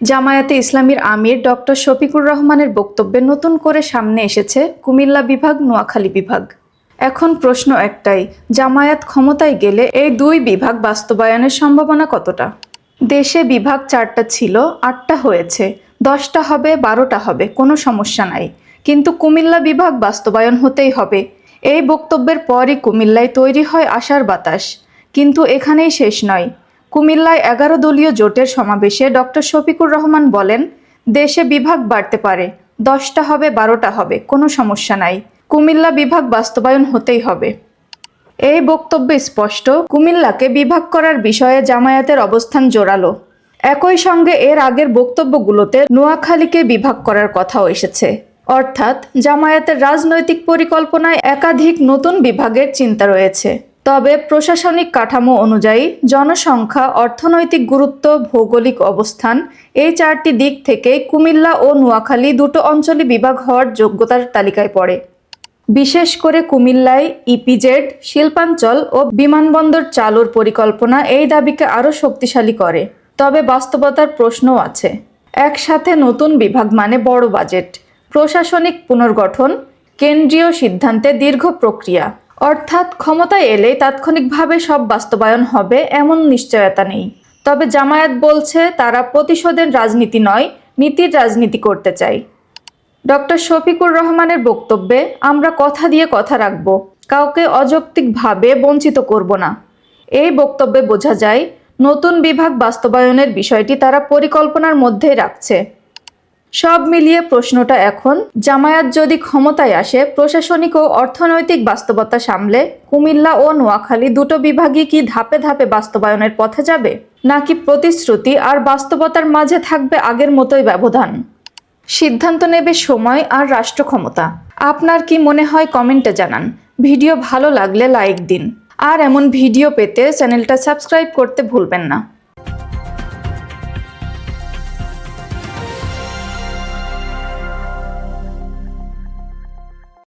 জামায়াতে ইসলামীর আমির ডক্টর শফিকুর রহমানের বক্তব্যে নতুন করে সামনে এসেছে কুমিল্লা বিভাগ, নোয়াখালী বিভাগ। এখন প্রশ্ন একটাই, জামায়াত ক্ষমতায় গেলে এই দুই বিভাগ বাস্তবায়নের সম্ভাবনা কতটা? দেশে বিভাগ চারটা ছিল, আটটা হয়েছে, দশটা হবে, বারোটা হবে, কোনো সমস্যা নাই। কিন্তু কুমিল্লা বিভাগ বাস্তবায়ন হতেই হবে। এই বক্তব্যের পরই কুমিল্লায় তৈরি হয় আশার বাতাস। কিন্তু এখানেই শেষ নয়। কুমিল্লায় এগারো দলীয় জোটের সমাবেশে ডক্টর শফিকুর রহমান বলেন, দেশে বিভাগ বাড়তে পারে, দশটা হবে, বারোটা হবে, কোনো সমস্যা নাই। কুমিল্লা বিভাগ বাস্তবায়ন হতেই হবে। এই বক্তব্যে স্পষ্ট, কুমিল্লাকে বিভাগ করার বিষয়ে জামায়াতের অবস্থান জোরালো। একই সঙ্গে এর আগের বক্তব্যগুলোতে নোয়াখালীকে বিভাগ করার কথাও এসেছে। অর্থাৎ, জামায়াতের রাজনৈতিক পরিকল্পনায় একাধিক নতুন বিভাগের চিন্তা রয়েছে। তবে প্রশাসনিক কাঠামো অনুযায়ী জনসংখ্যা, অর্থনৈতিক গুরুত্ব, ভৌগোলিক অবস্থান, এই চারটি দিক থেকে কুমিল্লা ও নোয়াখালী দুটো অঞ্চলে বিভাগ হওয়ার যোগ্যতার তালিকায় পড়ে। বিশেষ করে কুমিল্লায় ইপিজেড, শিল্পাঞ্চল ও বিমানবন্দর চালুর পরিকল্পনা এই দাবিকে আরও শক্তিশালী করে। তবে বাস্তবতার প্রশ্নও আছে। একসাথে নতুন বিভাগ মানে বড় বাজেট। প্রশাসনিক পুনর্গঠন, কেন্দ্রীয় সিদ্ধান্তে দীর্ঘ প্রক্রিয়া। অর্থাৎ ক্ষমতায় এলে তাৎক্ষণিকভাবে সব বাস্তবায়ন হবে এমন নিশ্চয়তা নেই। তবে জামায়াত বলছে তারা প্রতিশোধের রাজনীতি নয়, নীতির রাজনীতি করতে চায়। ডক্টর শফিকুর রহমানের বক্তব্যে, আমরা কথা দিয়ে কথা রাখব, কাউকে অযৌক্তিকভাবে বঞ্চিত করব না। এই বক্তব্যে বোঝা যায়, নতুন বিভাগ বাস্তবায়নের বিষয়টি তারা পরিকল্পনার মধ্যেই রাখছে। সব মিলিয়ে প্রশ্নটা এখন, জামায়াত যদি ক্ষমতায় আসে, প্রশাসনিক ও অর্থনৈতিক বাস্তবতা সামলে কুমিল্লা ও নোয়াখালী দুটো বিভাগই কি ধাপে ধাপে বাস্তবায়নের পথে যাবে? নাকি প্রতিশ্রুতি আর বাস্তবতার মাঝে থাকবে আগের মতোই ব্যবধান? সিদ্ধান্ত নেবে সময় আর রাষ্ট্র ক্ষমতা। আপনার কি মনে হয় কমেন্টে জানান। ভিডিও ভালো লাগলে লাইক দিন। আর এমন ভিডিও পেতে চ্যানেলটা সাবস্ক্রাইব করতে ভুলবেন না।